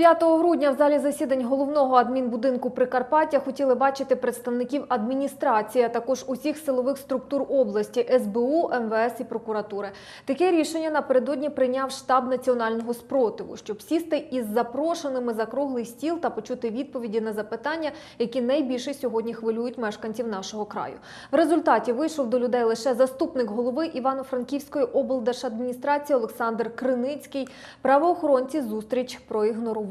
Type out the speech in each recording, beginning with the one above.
5 грудня в залі засідань головного адмінбудинку Прикарпаття хотіли бачити представників адміністрації, а також усіх силових структур області СБУ, МВС і прокуратури. Таке рішення напередодні прийняв штаб національного спротиву, щоб сісти із запрошеними за круглий стіл та почути відповіді на запитання, які найбільше сьогодні хвилюють мешканців нашого краю. В результаті вийшов до людей лише заступник голови Івано-Франківської облдержадміністрації Олександр Криницький. Правоохоронці зустріч проігнорували.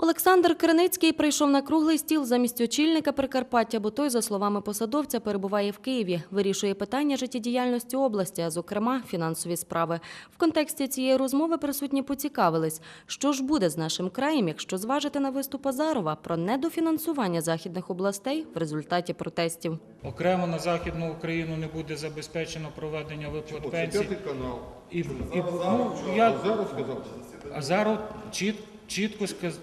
Олександр Криницький прийшов на круглий стіл замість очільника Прикарпаття, бо той, за словами посадовця, перебуває в Києві, вирішує питання життєдіяльності області, а зокрема фінансові справи. В контексті цієї розмови присутні поцікавились, що ж буде з нашим краєм, якщо зважити на виступ Азарова про недофінансування західних областей в результаті протестів. Окремо на Західну Україну не буде забезпечено проведення виплат пенсій. Канал. І, і, ну, я, Зараз. Азаров чіт, чітко, сказ,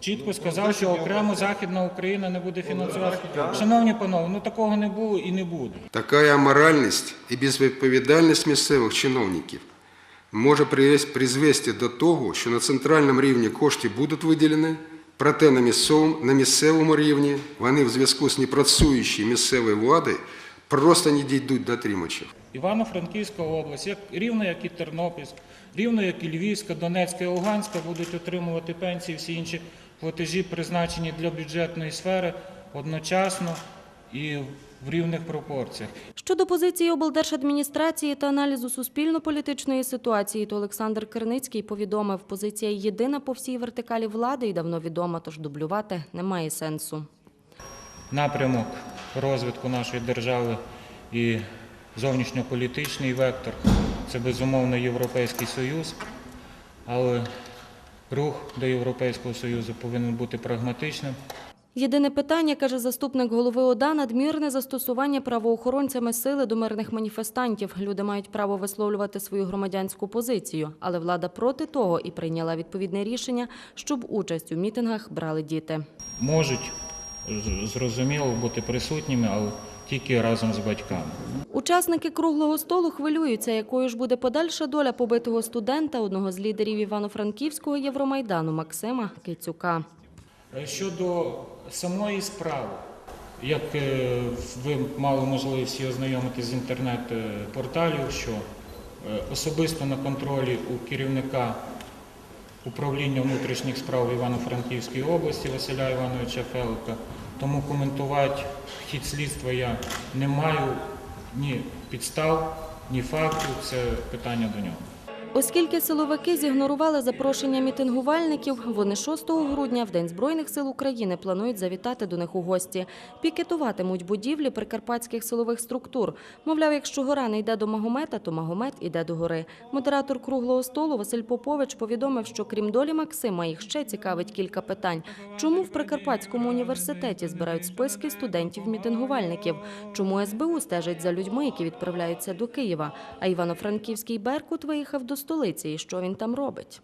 чітко сказав, що окремо Західна Україна не буде фінансувати. Шановні панове, ну такого не було і не буде. Така аморальність і безвідповідальність місцевих чиновників може призвести до того, що на центральному рівні кошти будуть виділені, проте на місцевому, на місцевому рівні вони в зв'язку з непрацюючою місцевою владою просто не дійдуть до отримачів. Івано-Франківська область, як, рівно як і Тернопільськ, рівно як і Львівська, Донецька і Луганська будуть отримувати пенсії, всі інші платежі призначені для бюджетної сфери одночасно і в рівних пропорціях. Щодо позиції облдержадміністрації та аналізу суспільно-політичної ситуації, то Олександр Криницький повідомив, позиція єдина по всій вертикалі влади і давно відома, тож дублювати немає сенсу. напрямок розвитку нашої держави і зовнішньополітичний вектор це безумовно Європейський Союз, але рух до Європейського Союзу повинен бути прагматичним. Єдине питання, каже заступник голови ОДА, надмірне застосування правоохоронцями сили до мирних маніфестантів. Люди мають право висловлювати свою громадянську позицію, але влада проти того і прийняла відповідне рішення, щоб участь у мітингах брали діти. Можуть зрозуміло бути присутніми, але тільки разом з батьками. Учасники круглого столу хвилюються, якою ж буде подальша доля побитого студента, одного з лідерів Івано-Франківського Євромайдану Максима Кицюка. Е, Щодо самої справи, як е, ви мали можливість її ознайомитися з інтернет-порталів, що е, особисто на контролі у керівника управління внутрішніх справ Івано-Франківської області Василя Івановича Фелика, тому коментувати хід слідства я не маю ні підстав, ні фактів, це питання до нього. Оскільки силовики зігнорували запрошення мітингувальників, вони 6 грудня, в День Збройних сил України, планують завітати до них у гості. Пікетуватимуть будівлі прикарпатських силових структур. Мовляв, якщо гора не йде до Магомета, то Магомет іде до гори. Модератор круглого столу Василь Попович повідомив, що крім долі Максима, їх ще цікавить кілька питань. Чому в Прикарпатському університеті збирають списки студентів-мітингувальників? Чому СБУ стежить за людьми, які відправляються до Києва? А Івано-Франківський Беркут виїхав до столиці. І що він там робить?